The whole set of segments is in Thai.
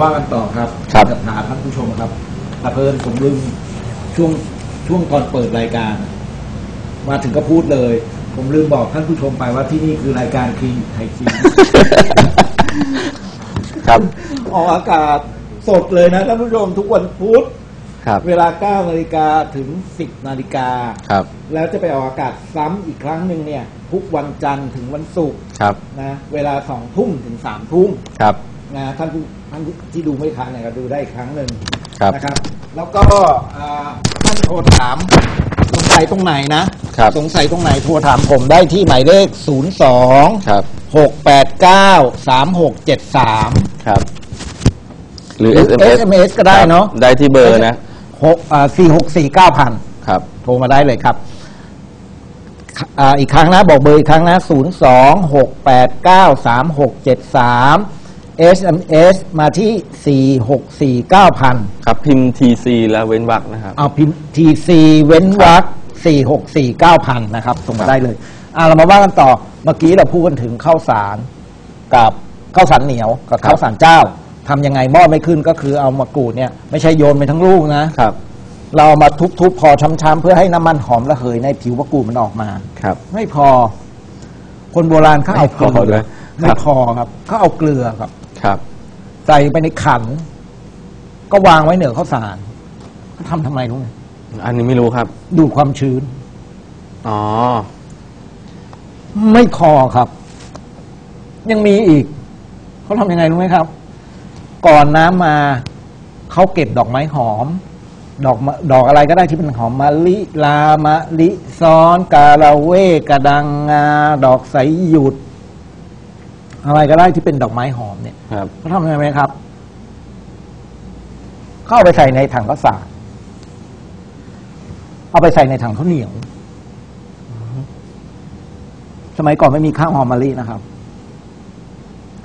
ว่ากันต่อครับครับจะถามท่านผู้ชมครับตะเพินผมลืมช่วงช่วงก่อนเปิดรายการ มาถึงก็พูดเลย ผมลืมบอกท่านผู้ชมไปว่าที่นี่คือรายการคลินิกไทยคลินิกครับออกอากาศสดเลยนะท่านผู้ชมทุกวันพุธครับเวลา9นาฬิกาถึง 10นาฬิกา ครับแล้วจะไปออกอากาศซ้ำอีกครั้งหนึ่งเนี่ย ทุกวันจันทร์ถึงวันศุกร์ครับนะเวลาสองทุ่มถึงสามทุ่มครับนะท่านผู้ ท่านที่ดูไม่ทันเนี่ยก็ดูได้อีกครั้งหนึ่งครับนะครับ แล้วก็อ่าท่านโทรถามสงสัยตรงไหนนะครับสงสัยตรงไหนโทรถามผมได้ที่หมายเลข 0 2ครับ6 8 9 3 6 7 3 ครับ หรือหรือ SMS SMS ก็ได้เนอะครับได้ที่เบอร์นะ6อ่า4 6 4 9 0 0ครับ โทรมาได้เลยครับอ่าอีกครั้งนะ บอกเบอร์อีกครั้งนะ 0 2 6 8 9 3 6 7 3 SMS มาที่ 4 6 4 9 0 0 ครับพิมพ์ TC แล้วเว้นวรรคนะครับ เอาพิมพ์ TC เว้นวรรค4 6 4 9 0 0นะครับ ส่งครัมาบได้เลยอ่าเรามาว่ากันต่อเมื่อกี้เราพูดกันถึงข้าวสารกับข้าวสารเหนียวกับข้าวสารเจ้าทำยังไงหม้อไม่ขึ้นก็คือเอามากรูดเนี่ยไม่ใช่โยนไปทั้งลูกนะ ครับเราเอามาทุบๆพอช้ำๆเพื่อให้น้ำมันหอมระเหยในผิวมะกรูดมันออกมา ครับ ไม่พอ คนโบราณเขาเอาเกไม่พอลืด้อวยไม่ครับพอครับเขาเอาเกลือครับ ครับใส่ไปในขัน ก็วางไว้เหนือข้าวสารเขาทำทำไมรู้ไหมอันนี้ไม่รู้ครับ ดูดความชื้น อ๋อ ไม่พอครับ ยังมีอีก เขาทำยังไงรู้ไหมครับ ก่อนน้ำมาเขาเก็บดอกไม้หอม ดอกมะดอกอะไรก็ได้ที่เป็นหอมมะลิลามะลิซ้อนกาลาเวกระดังงาดอกใสหยุด อะไรก็ได้ที่เป็นดอกไม้หอมเนี่ยครับ เขาทำยังไงไหมครับ เข้าเอาไปใส่ในถังข้าวสารเอาไปใส่ในถังข้าวเหนียว สมัยก่อนไม่มีข้าวหอมมะลินะครับ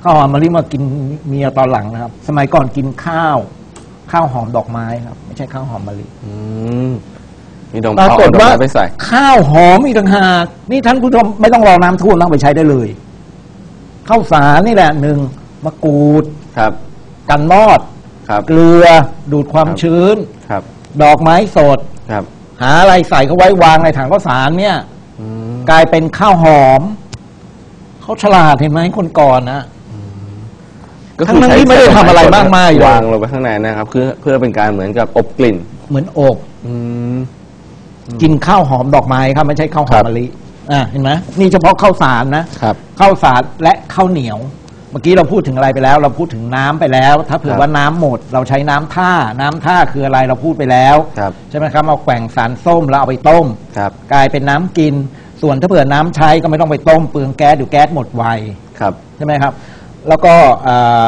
ข้าวหอมมะลิมากินเมียตอนหลังนะครับ สมัยก่อนกินข้าว ข้าวหอมดอกไม้ครับ ไม่ใช่ข้าวหอมมะลิ อืมมีดอกปราเอากฏดอกว่าไม้ไปใส่ ข้าวหอมอีกต่างหากนี่ท่านผู้ชมไม่ต้องรอน้ำท่วมต้องไปใช้ได้เลย ข้าวสารนี่แหละหนึ่งมะกรูด ครับ กันมอด ครับ เกลือดูดความครับชื้น ครับ ดอกไม้สด ครับ หาอะไรใส่เข้าไว้วางในถังข้าวสารเนี่ยอืมกลายเป็นข้าวหอม เขาฉลาดเห็นไหมคนก่อนนะทั้งๆที่ไม่ได้ทำอะไรมากมายเลยวางลงไปข้างในนะครับ เพื่อเพื่อเป็นการเหมือนกับอบกลิ่น เหมือนอบอืมกินข้าวหอมดอกไม้ครับไม่ใช่ข้าวหอครัมบมะลิ อะเห็นไหมนี่เฉพาะข้าวสารนะครับ ข้าวสารและข้าวเหนียว เมื่อกี้เราพูดถึงอะไรไปแล้ว เราพูดถึงน้ำไปแล้ว ถ้าเผื่อว่าน้ำหมด เราใช้น้ำท่า น้ำท่าคืออะไรเราพูดไปแล้วครับ ใช่ไหมครับเอาแกว่งสารส้มแล้วเอาไปต้ม ครับ กลายเป็นน้ำกิน ส่วนถ้าเผื่อน้ำใช้ก็ไม่ต้องไปต้มเปลืองแก๊สเดี๋ยวแก๊สหมดไว ครับ ใช่ไหมครับ แล้วก็เอ่อ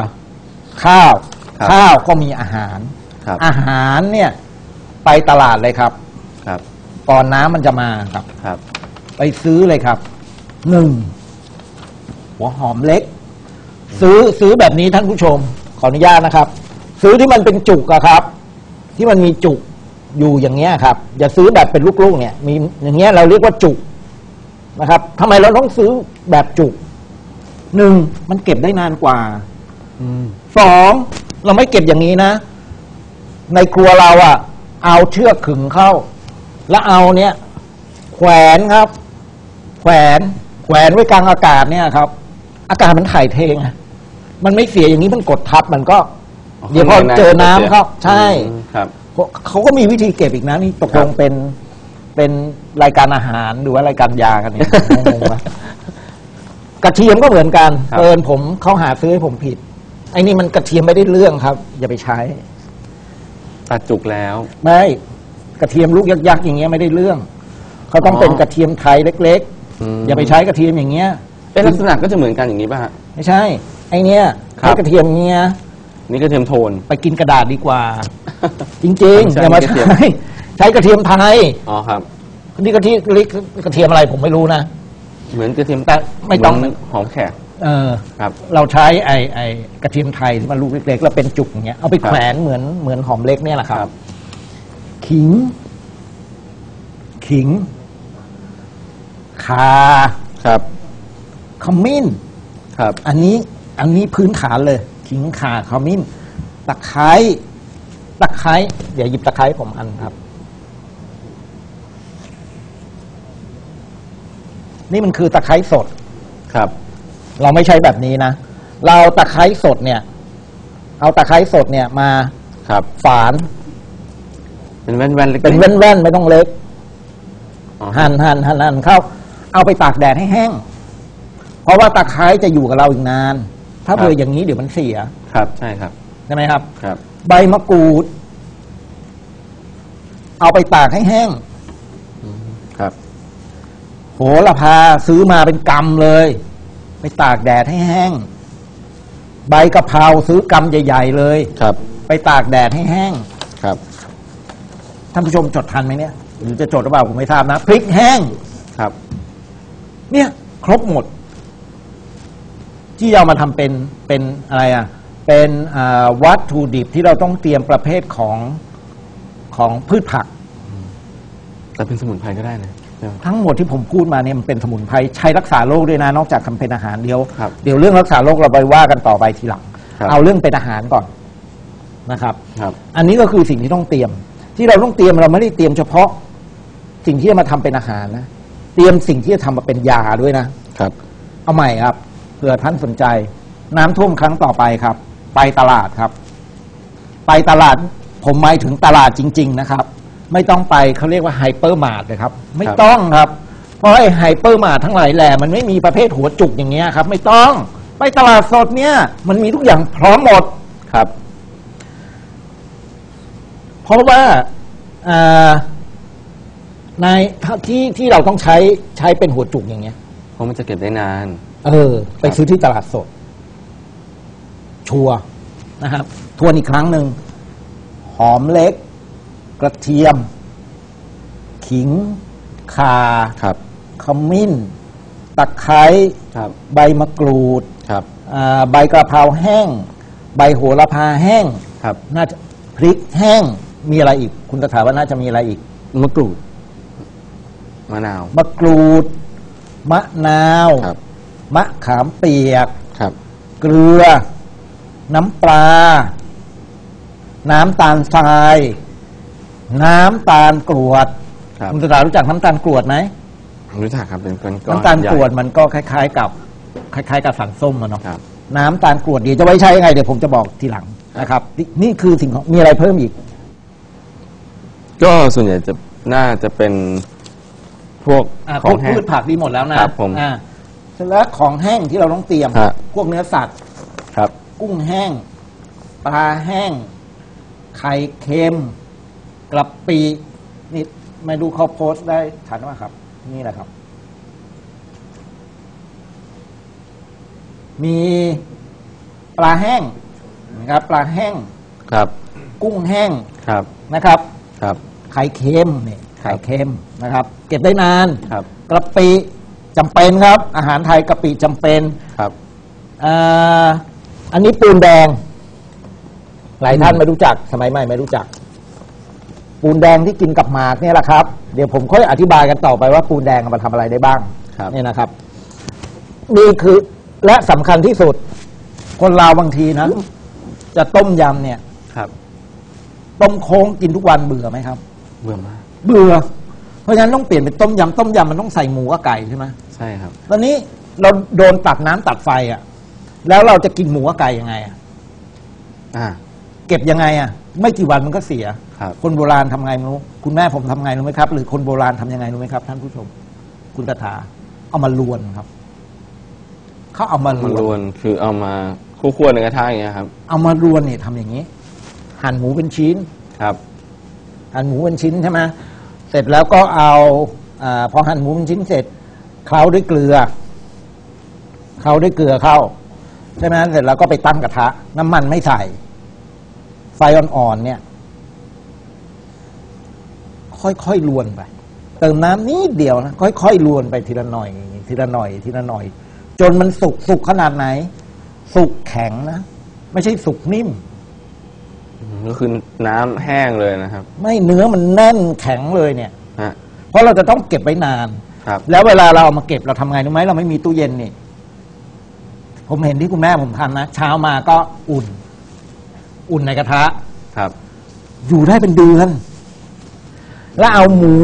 ข้าวครับข้าวก็มีอาหาร ครับ อาหารเนี่ยไปตลาดเลยครับ ครับ ก่อนน้ำมันจะมาครับ ครับ ไปซื้อเลยครับหนึ่งหัวหอมเล็ก ซื้อซื้อแบบนี้ท่านผู้ชม ขออนุญาตนะครับ ซื้อที่มันเป็นจุกอะครับ ที่มันมีจุกอยู่อย่างเงี้ยครับ อย่าซื้อแบบเป็นลูกๆเนี่ย มีอย่างเงี้ยเราเรียกว่าจุกนะครับทำไมเราต้องซื้อแบบจุกหนึ่งมันเก็บได้นานกว่าอสองเราไม่เก็บอย่างนี้นะ ในครัวเราอะเอาเชือกขึงเข้า แล้วเอาเนี่ย แขวนครับ แขวนแขวนไว้กลางอากาศเนี่ยครับ อากาศมันถ่ายเทไงมันไม่เสียอย่างนี้มันกดทับมันก็ เดี๋ยวพอเจอน้ำเข้าใช่อืมครับเขาเขาก็มีวิธีเก็บอีกนะนี่ตกลงครับเป็นเป็นรายการอาหารหรือว่ารายการยากันเนี่ยงงๆวะกระเทียมก็เหมือนกันครับเอินผมเขาหาซื้อให้ผมผิดไอ้นี่มันกระเทียมไม่ได้เรื่องครับ อย่าไปใช้ ตัดจุกแล้ว ไม่ กระเทียมลูกยักษ์ๆอย่างเงี้ยไม่ได้เรื่อง เขาต้องอ๋อเป็นกระเทียมไทยเล็กมๆ อย่าไปใช้กระเทียมอย่างเงี้ยเอ๊ะลักษณะก็จะเหมือนกันอย่างนี้ป่ะฮะ ไม่ใช่ ไอ้เนี้ยครับใช้กระเทียมเงี้ย นี่ก็เทียมโทน ไปกินกระดาษดีกว่า จริงๆใช่อย่ามากระเทีใช้ยมใช้กระเทียมไทยอ๋อครับ นี่กระเทียมกระเทียมอะไรผมไม่รู้นะ เหมือนกระเทียมแต่ไม่ต้อง เหนหอมแขกเออ ครับ เราใช้ไอไอกระเทียมไทยที่มันลูกเล็กๆแล้วเป็นจุกอย่างเงี้ยเอาไปครับแขวนเหมือนเหมือนหอมเล็กเนี่ยแหละครับครับขิง ขิง คาครับขมิ้นครับ อันนี้อันนี้พื้นฐานเลยขิงขาขมิ้นตะไคร้ตะไคร้เดี๋ยวหยิบตะไคร้ผมอันครับ นี่มันคือตะไคร้สดครับ เราไม่ใช้แบบนี้นะ เราตะไคร้สดเนี่ย เอาตะไคร้สดเนี่ยมาครับ ฝาน เป็นแว่นๆเล็กๆเป็นแว่นๆไม่ต้องเล็กอ๋อหั่นหั่นหั่นหั่นเข้า เอาไปตากแดดให้แห้ง เพราะว่าตะไคร้จะอยู่กับเราอีกนาน ถ้าเผื่ออย่างนี้เดี๋ยวมันเสียครับใช่ครับใช่ไหมครับ ครับ ใบมะกรูด เอาไปตากให้แห้ง ครับ โหระพาซื้อมาเป็นกำเลย ไปตากแดดให้แห้ง ใบกะเพราซื้อกำใหญ่ๆเลย ครับ ไปตากแดดให้แห้ง ครับ ท่านผู้ชมจดทันไหมเนี่ยหรือจะจดหรือเปล่าผมไม่ทราบนะพริกแห้ง ครับ เนี่ย ครบหมด ที่เอามาทำเป็นเป็นอะไรอะ เป็นอ่าวัตถุดิบที่เราต้องเตรียมประเภทของของพืชผัก แต่เป็นสมุนไพรก็ได้นะใช่ไหมทั้งหมดที่ผมพูดมาเนี่ยมันเป็นสมุนไพรใช้รักษาโรคด้วยนะ นอกจากทำเป็นอาหารเดียว ครับเดี๋ยวเรื่องรักษาโรคเราไปว่ากันต่อไปทีหลัง ครับ เอาเรื่องเป็นอาหารก่อนนะครับ ครับ อันนี้ก็คือสิ่งที่ต้องเตรียม ที่เราต้องเตรียมเราไม่ได้เตรียมเฉพาะ สิ่งที่จะมาทำเป็นอาหารนะ เตรียมสิ่งที่จะทำมาเป็นยาด้วยนะ ครับ เอาใหม่ครับเผื่อท่านสนใจ น้ำท่วมครั้งต่อไปครับ ไปตลาดครับ ไปตลาดผมหมายถึงตลาดจริง ๆ นะครับ ไม่ต้องไปเขาเรียกว่าไฮเปอร์มาร์ทเลยครับ ไม่ต้องครับ เพราะไอ้ไฮเปอร์มาร์ททั้งหลายแหล่มันไม่มีประเภทหัวจุกอย่างเงี้ยครับ ไม่ต้อง ไปตลาดสดเนี่ย มันมีทุกอย่างพร้อมหมดครับ เพราะว่าอ่า ในที่ที่เราต้องใช้ใช้เป็นหัวจุกอย่างเงี้ย เพราะมันจะเก็บได้นาน เออ ไปซื้อที่ตลาดสด ชัวร์นะครับ ทวนอีกครั้งหนึ่ง หอมเล็ก กระเทียม ขิงข่าครับ ขมิ้น ตะไคร้ครับ ใบมะกรูดครับอ่าใบกระเพราแห้ง ใบโหระพาแห้งครับ น่าจะพริกแห้งมีอะไรอีก คุณตะถามว่าน่าจะมีอะไรอีก มะกรูด มะนาวมะกรูด มะนาว ครับ มะขามเปียก ครับ เกลือ น้ำปลา น้ำตาลทราย น้ำตาลกรวดครับคุณตารู้จักน้ำตาลกรวดไหมรู้จักครับเป็นก้อนๆน้ำตาลใหญ่กรวดมันก็คล้าย ๆ กับ คล้าย ๆ กับสันส้มอะเนาะ ครับ น้ำตาลกรวดเดี๋ยวจะไว้ใช้ยังไงเดี๋ยวผมจะบอกทีหลังนะครับ นี่นี่คือสิ่งของมีอะไรเพิ่มอีก ก็ส่วนใหญ่จะน่าจะเป็น พวกอ่าขอพวงกแห้ง พืชผักดีหมดแล้วนะครับผมอ่าเสร็จแล้วของแห้งที่เราต้องเตรียม ฮะ พวกเนื้อสัตว์ ครับ กุ้งแห้ง ปลาแห้ง ไข่เค็มกระปินี่ไม่ดูเขาโพสต์ได้ทันว่าครับ นี่แหละครับ มีปลาแห้งนะครับ ปลาแห้ง ครับ กุ้งแห้งครับนะครับ ครับ ไข่เค็มเนี่ยครั ไข่บเค็มนะครับ เก็บได้นานครับกระปิจำเป็นครับ อาหารไทยกะปิจำเป็นครับอ่าอันนี้ปูนแดง หลายท่านไม่รู้จักสมัยใหม่ไม่รู้จัก ปูนแดงที่กินกับหมากเนี่ยแหละครับ เดี๋ยวผมค่อยอธิบายกันต่อไปว่าปูนแดงเอามาทำอะไรได้บ้างครับเนี่ยนะครับนี่คือและสำคัญที่สุด คนลาวบางทีนะจะต้มยำเนี่ยครับต้มโค้งกินทุกวันเบื่อไหมครับ เบื่อมาก เบื่อ เพราะฉะนั้นต้องเปลี่ยนเป็นต้มยำต้มยำมันต้องใส่หมูกับไก่ใช่ไหมใช่ครับ ตอนนี้เราโดนตัดน้ำตัดไฟอะ แล้วเราจะกินหมูกับไก่ยังไงอะอ่า เก็บยังไงอะ ไม่กี่วันมันก็เสีย ครับ คนโบราณทำไงไม่รู้คุณแม่ผมทำไงรู้ไหมครับ หรือคนโบราณทำยังไงรู้ไหมครับ ท่านผู้ชม คุณตาถาเอามาลวนครับเขาเอามาลมันวน รวนคือเอามาคั่วๆในกระทะอย่างเงี้ยครับ เอามารวนเนี่ยทำอย่างนี้ หั่นหมูเป็นชิ้น ครับ หั่นหมูเป็นชิ้นใช่ไหม เสร็จแล้วก็เอาอาพอหั่นหมูเป็นชิ้นเสร็จเคล้าด้วยเกลือเคล้าด้วยเกลือเข้าใช่ไหมเสร็จแล้วก็ไปตั้งกระทะ น้ำมันไม่ใส่ ไฟอ่อนๆเนี่ย ค่อยๆลวนไป เติมน้ำนิดเดียวนะค่อยๆลวนไปทีละหน่อย ทีละหน่อย ทีละหน่อย จนมันสุกสุกขนาดไหน สุกแข็งนะ ไม่ใช่สุกนิ่ม ก็คือน้ำแห้งเลยนะครับ ไม่เนื้อมันแน่นแข็งเลยเนี่ย ฮะ เพราะเราจะต้องเก็บไว้นาน ครับ แล้วเวลาเราเอามาเก็บเราทำไงรู้ไหมเราไม่มีตู้เย็นนี่ ผมเห็นที่คุณแม่ผมทำนะเช้ามาก็อุ่น อุ่นในกระทะ ครับ อยู่ได้เป็นเดือน แล้วเอาหมู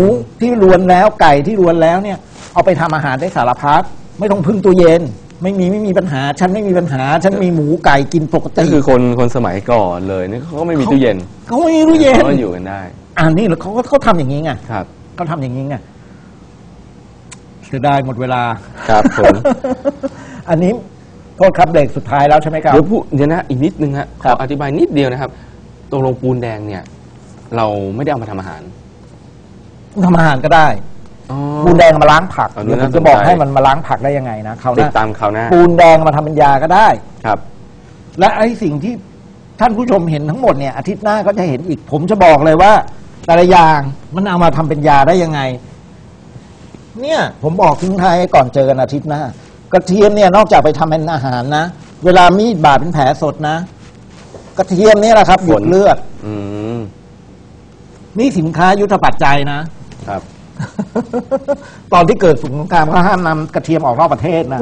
ที่รวนแล้วไก่ที่รวนแล้วเนี่ย เอาไปทำอาหารได้สารพัดไม่ต้องพึ่งตู้เย็น ไม่มีไม่มีปัญหา ฉันไม่มีปัญหา ฉันมีหมูไก่กินปกก็ติคือคนคนสมัยก่อนเลยนี่เขาก็ไม่มีตู้เย็นเขาไม่มีตู้เย็นเขาก็อยู่กันได้อ่านี่เขาก็เขาทำอย่างนี้ไงครับ เขาทำอย่างนี้ไงเสียดายหมดเวลา ครับผม อันนี้โทษครับเบรกสุดท้ายแล้วใช่ไหมครับ เดี๋ยวพูดเดี๋ยวนะอีกนิดนึงฮะขครัอบอธิบายนิดเดียวนะครับตกลงปูนแดงเนี่ย เราไม่ได้เอามาทำอาหาร ทำอาหารก็ได้อ๋อ ปูนแดงมาล้างผักอันนี้เดี๋ยวผมน่าสนใจจะบอกให้มันมาล้างผักได้ยังไงนะเขาวหติดน้าตามคราวหน้าปูนแดงมาทำเป็นยาก็ได้ ครับ และไอ้สิ่งที่ท่านผู้ชมเห็นทั้งหมดเนี่ยอาทิตย์หน้าก็จะเห็นอีก ผมจะบอกเลยว่า แต่ละอย่างมันเอามาทำเป็นยาได้ยังไง เนี่ย ผมบอกทิ้งท้ายก่อนเจอกันอาทิตย์หน้ากระเทียมเนี่ยนอกจากไปทำเป็นอาหารนะ เวลามีดบาดเป็นแผลสดนะ กระเทียมเนี่ยแหละครับหยุดเลือดอืม นี่สินค้ายุทธปัจจัยนะ ครับ ตอนที่เกิดสงครามเขาห้ามนำกระเทียมออกนอกประเทศนะ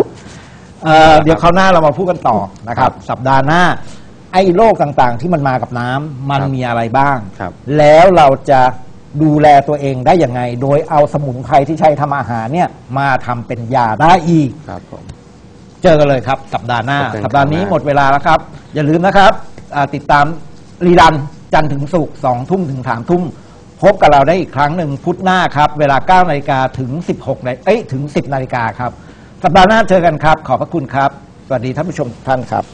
เอ่อเดี๋ยวคราวหน้าเรามาพูดกันต่อนะครับ สัปดาห์หน้า ไอ้โรคต่างๆ ที่มันมากับน้ำมันครับมีอะไรบ้าง ครับ แล้วเราจะดูแลตัวเองได้ยังไง โดยเอาสมุนไพรที่ใช้ทำอาหารเนี่ยมาทำเป็นยาได้อีก ครับผม เจอกันเลยครับ สัปดาห์หน้าพบกันสัปดาห์นี้คราวหน้าหมดเวลาแล้วครับ อย่าลืมนะครับอ่าติดตามรีรันจันทร์ถึงศุกร์สองทุ่มถึงสามทุ่ม พบกับเราได้อีกครั้งหนึ่งพุธหน้าครับ เวลา 9 นาฬิกาถึง 16นาเอ้ยถึง 10 นาฬิกาครับ สัปดาห์หน้าเจอกันครับ ขอบพระคุณครับ สวัสดีท่านผู้ชมท่านครับ